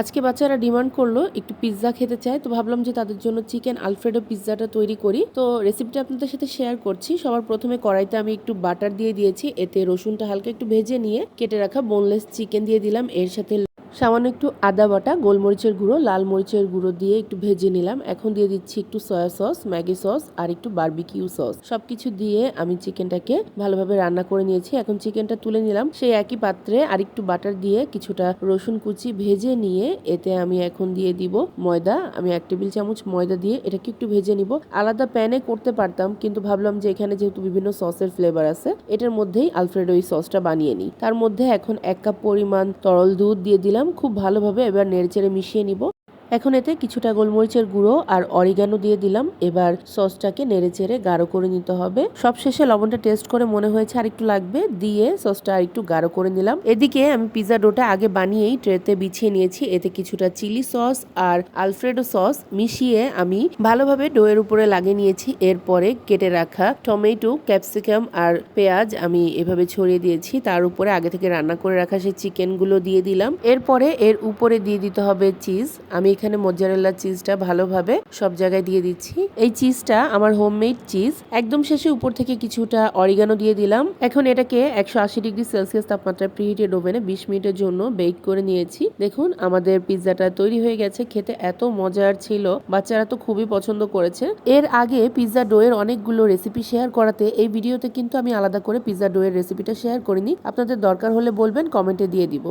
আজকে বাচ্চারা ডিমান্ড করল একটু পিৎজা খেতে চায়, তো ভাবলাম যে তাদের জন্য চিকেন আলফ্রেডো পিৎজাটা তৈরি করি। তো রেসিপিটা আপনাদের সাথে শেয়ার করছি। সবার প্রথমে কড়াইতে আমি একটু বাটার দিয়ে দিয়েছি, এতে রসুনটা হালকা একটু ভেজে নিয়ে কেটে রাখা বোনলেস চিকেন দিয়ে দিলাম। এর সাথে সামান্য একটু আদা বাটা, গোলমরিচের গুঁড়ো, লাল মরিচের গুঁড়ো দিয়ে একটু ভেজে নিলাম। এখন দিয়ে দিচ্ছি একটু সয়া সস, ম্যাগি সস আর একটু বারবিকিউ সস। সবকিছু দিয়ে আমি চিকেনটাকে ভালোভাবে রান্না করে নিয়েছি। এখন চিকেনটা তুলে নিলাম। সেই একই পাত্রে আর একটু বাটার দিয়ে কিছুটা রসুন কুচি ভেজে নিয়ে এতে আমি এখন দিয়ে দিব ময়দা। আমি এক টেবিল চামচ ময়দা দিয়ে এটাকে একটু ভেজে নিব। আলাদা প্যানে করতে পারতাম, কিন্তু ভাবলাম যে এখানে যেহেতু বিভিন্ন সসের ফ্লেভার আছে, এটার মধ্যেই আলফ্রেডো এই সসটা বানিয়ে নিই। তার মধ্যে এখন এক কাপ পরিমাণ তরল দুধ দিয়ে দিলাম। খুব ভালোভাবে এবার নেড়েচেড়ে মিশিয়ে নিব। এখন এতে কিছুটা গোলমরিচের গুঁড়ো আর অরিগানো দিয়ে দিলাম। এবার সসটাকে নেড়ে চেড়ে গাঢ় করে নিতে হবে। সব শেষে লবণটা টেস্ট করে মনে হয়েছে আর একটু লাগবে। দিয়ে সসটা আর একটু গাঢ় করে নিলাম। এদিকে আমি পিজা ডোটা আগে বানিয়েই ট্রেতে বিছিয়ে নিয়েছি। এতে কিছুটা চিলি সস আর আলফ্রেডো সস মিশিয়ে আমি ভালোভাবে ডোয়ের উপরে লাগিয়ে নিয়েছি। এরপরে কেটে রাখা টমেটো ক্যাপসিকাম আর পেঁয়াজ আমি এভাবে ছড়িয়ে দিয়েছি। তার উপরে আগে থেকে রান্না করে রাখা সেই চিকেনগুলো দিয়ে দিলাম। এরপরে এর উপরে দিয়ে দিতে হবে চিজ আমি এখানে মোজারেলা চিজটা ভালোভাবে সব জায়গায় দিয়ে দিচ্ছি। এই চিজটা আমার হোমমেড চিজ একদম শেষে উপর থেকে কিছুটা অরিগানো দিয়ে দিলাম। এখন এটাকে একশো আশি ডিগ্রি সেলসিয়াস তাপমাত্রায় প্রিহিটেড ওভেনে বিশ মিনিটের জন্য বেক করে নিয়েছি। দেখুন, আমাদের পিৎজাটা তৈরি হয়ে গেছে। খেতে এত মজার ছিল। বাচ্চারা তো খুবই পছন্দ করেছে। এর আগে পিৎজা ডোয়ের অনেকগুলো রেসিপি শেয়ার করাতে এই ভিডিওতে কিন্তু আমি আলাদা করে পিৎজা ডোয়ের রেসিপিটা শেয়ার করিনি। আপনাদের দরকার হলে বলবেন কমেন্টে দিয়ে দিব।